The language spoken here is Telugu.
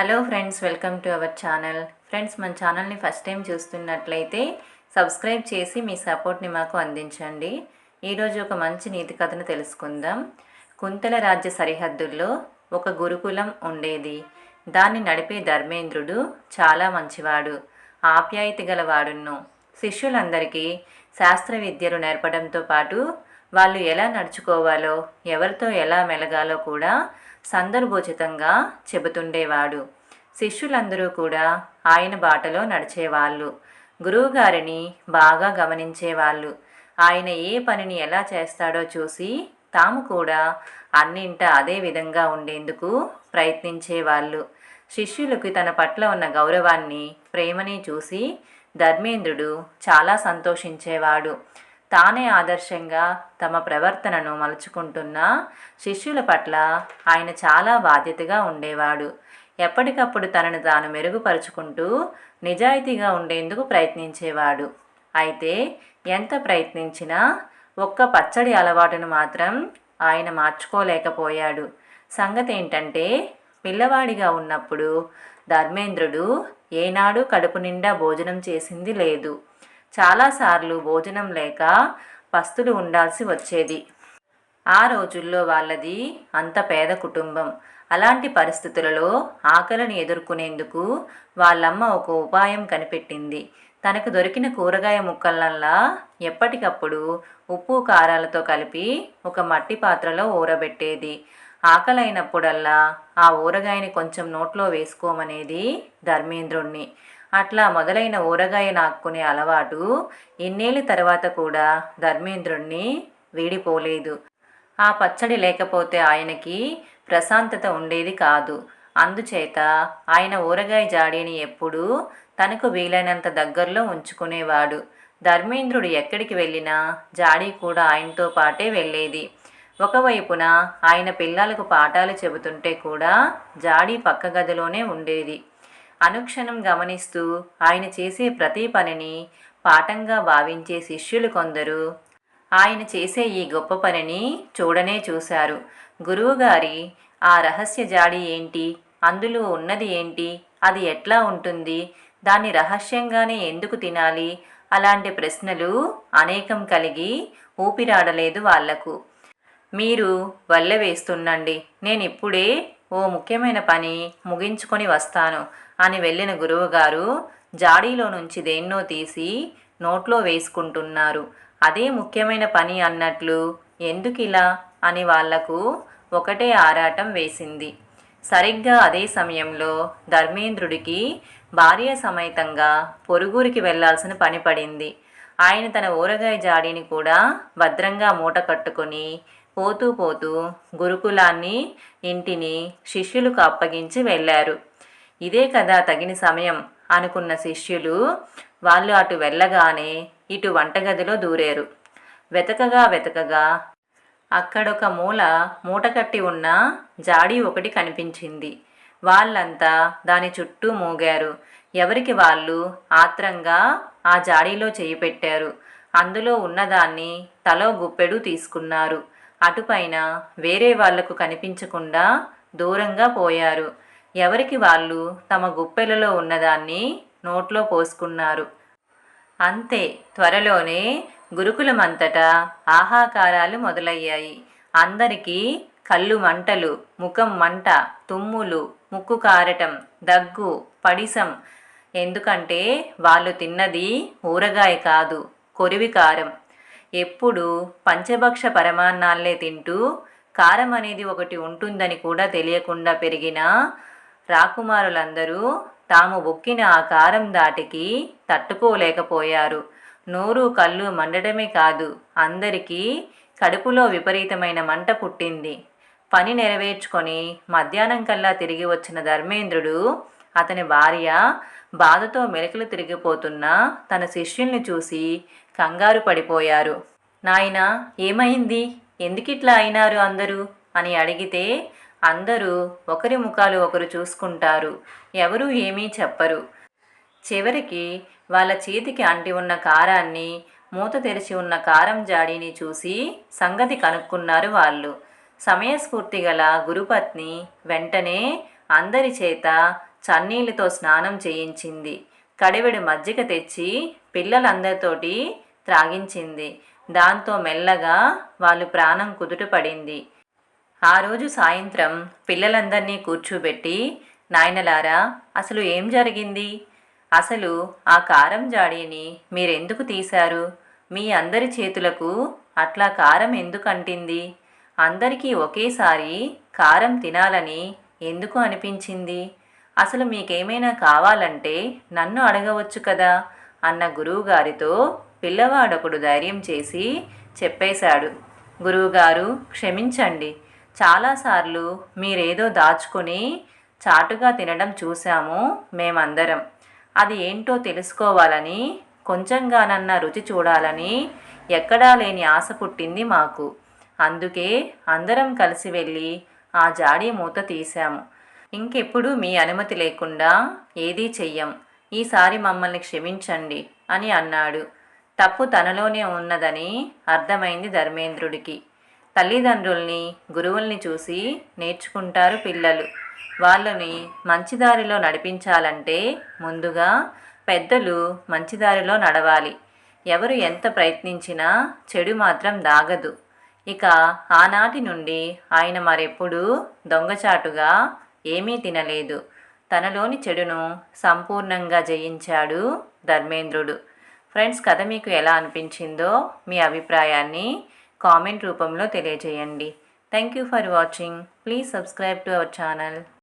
Hello friends welcome to our channel friends మన ఛానల్ని ఫస్ట్ టైం చూస్తున్నట్లయితే సబ్స్క్రైబ్ చేసి మీ సపోర్ట్ని మాకు అందించండి. ఈరోజు ఒక మంచి నీతి కథను తెలుసుకుందాం. కుంతల రాజ్య సరిహద్దుల్లో ఒక గురుకులం ఉండేది. దాన్ని నడిపే ధర్మేంద్రుడు చాలా మంచివాడు ఆప్యాయత గలవాడును శిష్యులందరికీ శాస్త్ర విద్యలు నేర్పడంతో పాటు వాళ్ళు ఎలా నడుచుకోవాలో ఎవరితో ఎలా మెలగాలో కూడా సందర్భోచితంగా చెబుతుండేవాడు. శిష్యులందరూ కూడా ఆయన బాటలో నడిచేవాళ్ళు. గురువుగారిని బాగా గమనించేవాళ్ళు. ఆయన ఏ పనిని ఎలా చేస్తాడో చూసి తాము కూడా అన్నింట అదే విధంగా ఉండేందుకు ప్రయత్నించేవాళ్ళు. శిష్యులకు తన పట్ల ఉన్న గౌరవాన్ని ప్రేమని చూసి ధర్మేంద్రుడు చాలా సంతోషించేవాడు. తానే ఆదర్శంగా తమ ప్రవర్తనను మలుచుకుంటున్న శిష్యుల పట్ల ఆయన చాలా బాధ్యతగా ఉండేవాడు. ఎప్పటికప్పుడు తనను తాను మెరుగుపరుచుకుంటూ నిజాయితీగా ఉండేందుకు ప్రయత్నించేవాడు. అయితే ఎంత ప్రయత్నించినా ఒక్క పచ్చడి అలవాటును మాత్రం ఆయన మార్చుకోలేకపోయాడు. సంగతి ఏంటంటే పిల్లవాడిగా ఉన్నప్పుడు ధర్మేంద్రుడు ఏనాడు కడుపు నిండా భోజనం చేసింది లేదు. చాలాసార్లు భోజనం లేక పస్తులు ఉండాల్సి వచ్చేది. ఆ రోజుల్లో వాళ్ళది అంత పేద కుటుంబం. అలాంటి పరిస్థితులలో ఆకలిని ఎదుర్కొనేందుకు వాళ్ళమ్మ ఒక ఉపాయం కనిపెట్టింది. తనకు దొరికిన కూరగాయ ముక్కలల్లా ఎప్పటికప్పుడు ఉప్పు కారాలతో కలిపి ఒక మట్టి పాత్రలో ఊరబెట్టేది. ఆకలైనప్పుడల్లా ఆ ఊరగాయని కొంచెం నోట్లో వేసుకోమనేది ధర్మేంద్రుణ్ణి. అట్లా మొదలైన ఊరగాయ నాక్కునే అలవాటు ఎన్నేళ్ళ తర్వాత కూడా ధర్మేంద్రుణ్ణి వీడిపోలేదు. ఆ పచ్చడి లేకపోతే ఆయనకి ప్రశాంతత ఉండేది కాదు. అందుచేత ఆయన ఊరగాయ జాడీని ఎప్పుడూ తనకు వీలైనంత దగ్గరలో ఉంచుకునేవాడు. ధర్మేంద్రుడు ఎక్కడికి వెళ్ళినా జాడీ కూడా ఆయనతో పాటే వెళ్ళేది. ఒకవైపున ఆయన పిల్లలకు పాఠాలు చెబుతుంటే కూడా జాడీ పక్క గదిలోనే ఉండేది. అనుక్షణం గమనిస్తూ ఆయన చేసే ప్రతి పనిని పాఠంగా భావించే శిష్యులు కొందరు. ఆయన చేసే ఈ గొప్ప పనిని చూడనే చూశారు. గురువుగారి ఆ రహస్య జాడి ఏంటి? అందులో ఉన్నది ఏంటి? అది ఎట్లా ఉంటుంది? దాన్ని రహస్యంగానే ఎందుకు తినాలి? అలాంటి ప్రశ్నలు అనేకం కలిగి ఊపిరాడలేదు వాళ్ళకు. మీరు వల్ల వేస్తుండండి. నేను ఇప్పుడే ఓ ముఖ్యమైన పని ముగించుకొని వస్తాను అని వెళ్ళిన గురువుగారు జాడీలో నుంచి దేన్నో తీసి నోట్లో వేసుకుంటున్నారు. అదే ముఖ్యమైన పని అన్నట్లు ఎందుకిలా? అని వాళ్ళకు ఒకటే ఆరాటం వేసింది. సరిగ్గా అదే సమయంలో ధర్మేంద్రుడికి భార్య సమేతంగా పొరుగురికి వెళ్ళాల్సిన పని పడింది. ఆయన తన ఊరగాయ జాడీని కూడా భద్రంగా మూట కట్టుకొని పోతూ పోతూ గురుకులాన్ని ఇంటిని శిష్యులకు అప్పగించి వెళ్ళారు. ఇదే కదా తగిన సమయం అనుకున్న శిష్యులు వాళ్ళు అటు వెళ్ళగానే ఇటు వంటగదిలో దూరారు. వెతకగా వెతకగా అక్కడొక మూల మూటకట్టి ఉన్న జాడీ ఒకటి కనిపించింది. వాళ్ళంతా దాని చుట్టూ మూగారు. ఎవరికి వాళ్ళు ఆత్రంగా ఆ జాడీలో చేయి పెట్టారు. అందులో ఉన్నదాన్ని తలో గుప్పెడు తీసుకున్నారు. అటుపైన వేరే వాళ్ళకు కనిపించకుండా దూరంగా పోయారు. ఎవరికి వాళ్ళు తమ గుప్పెలలో ఉన్నదాన్ని నోట్లో పోసుకున్నారు. అంతే త్వరలోనే గురుకులమంతటా ఆహాకారాలు మొదలయ్యాయి. అందరికీ కళ్ళు మంటలు ముఖం మంట తుమ్ములు ముక్కు కారటం దగ్గు పడిసం. ఎందుకంటే వాళ్ళు తిన్నది ఊరగాయ కాదు కొరివి కారం. ఎప్పుడు పంచభక్ష పరమాన్నాలే తింటూ కారం అనేది ఒకటి ఉంటుందని కూడా తెలియకుండా పెరిగిన రాకుమారులందరూ తాము బొక్కిన ఆ కారం దాటికి తట్టుకోలేకపోయారు. నోరు కళ్ళు మండటమే కాదు అందరికీ కడుపులో విపరీతమైన మంట పుట్టింది. పని నెరవేర్చుకొని మధ్యాహ్నం కల్లా తిరిగి వచ్చిన ధర్మేంద్రుడు అతని భార్య బాధతో మెలకలు తిరిగిపోతున్న తన శిష్యుల్ని చూసి కంగారు పడిపోయారు. నాయనా ఏమైంది? ఎందుకిట్లా అయినారు అందరూ? అని అడిగితే అందరూ ఒకరి ముఖాలు ఒకరు చూసుకుంటారు. ఎవరూ ఏమీ చెప్పరు. చివరికి వాళ్ళ చేతికి అంటి ఉన్న కారాన్ని మూత తెరిచి ఉన్న కారం జాడీని చూసి సంగతి కనుక్కున్నారు వాళ్ళు. సమయస్ఫూర్తి గల గురుపత్ని వెంటనే అందరి చేత చన్నీళ్ళతో స్నానం చేయించింది. కడివెడు మజ్జిగ తెచ్చి పిల్లలందరితోటి త్రాగించింది. దాంతో మెల్లగా వాళ్ళు ప్రాణం కుదుట పడింది. ఆ రోజు సాయంత్రం పిల్లలందరినీ కూర్చోబెట్టి నాయనలారా అసలు ఏం జరిగింది? అసలు ఆ కారం జాడీని మీరెందుకు తీశారు? మీ అందరి చేతులకు అట్లా కారం ఎందుకు అంటింది? అందరికీ ఒకేసారి కారం తినాలని ఎందుకు అనిపించింది? అసలు మీకేమైనా కావాలంటే నన్ను అడగవచ్చు కదా? అన్న గురువుగారితో పిల్లవాడొకడు ధైర్యం చేసి చెప్పేశాడు. గురువుగారు క్షమించండి. చాలాసార్లు మీరేదో దాచుకొని చాటుగా తినడం చూశాము మేమందరం. అది ఏంటో తెలుసుకోవాలని కొంచెంగానన్నా రుచి చూడాలని ఎక్కడా లేని ఆశ పుట్టింది మాకు. అందుకే అందరం కలిసి వెళ్ళి ఆ జాడీ మూత తీశాము. ఇంకెప్పుడు మీ అనుమతి లేకుండా ఏదీ చెయ్యం. ఈసారి మమ్మల్ని క్షమించండి అని అన్నాడు. తప్పు తనలోనే ఉన్నదని అర్థమైంది ధర్మేంద్రుడికి. తల్లిదండ్రుల్ని గురువుల్ని చూసి నేర్చుకుంటారు పిల్లలు. వాళ్ళని మంచిదారిలో నడిపించాలంటే ముందుగా పెద్దలు మంచిదారిలో నడవాలి. ఎవరు ఎంత ప్రయత్నించినా చెడు మాత్రం దాగదు. ఇక ఆనాటి నుండి ఆయన మరెప్పుడూ దొంగచాటుగా ఏమీ తినలేదు. తనలోని చెడును సంపూర్ణంగా జయించాడు ధర్మేంద్రుడు. ఫ్రెండ్స్ కథ మీకు ఎలా అనిపించిందో మీ అభిప్రాయాన్ని కామెంట్ రూపంలో తెలియజేయండి. Thank you for watching please subscribe to our channel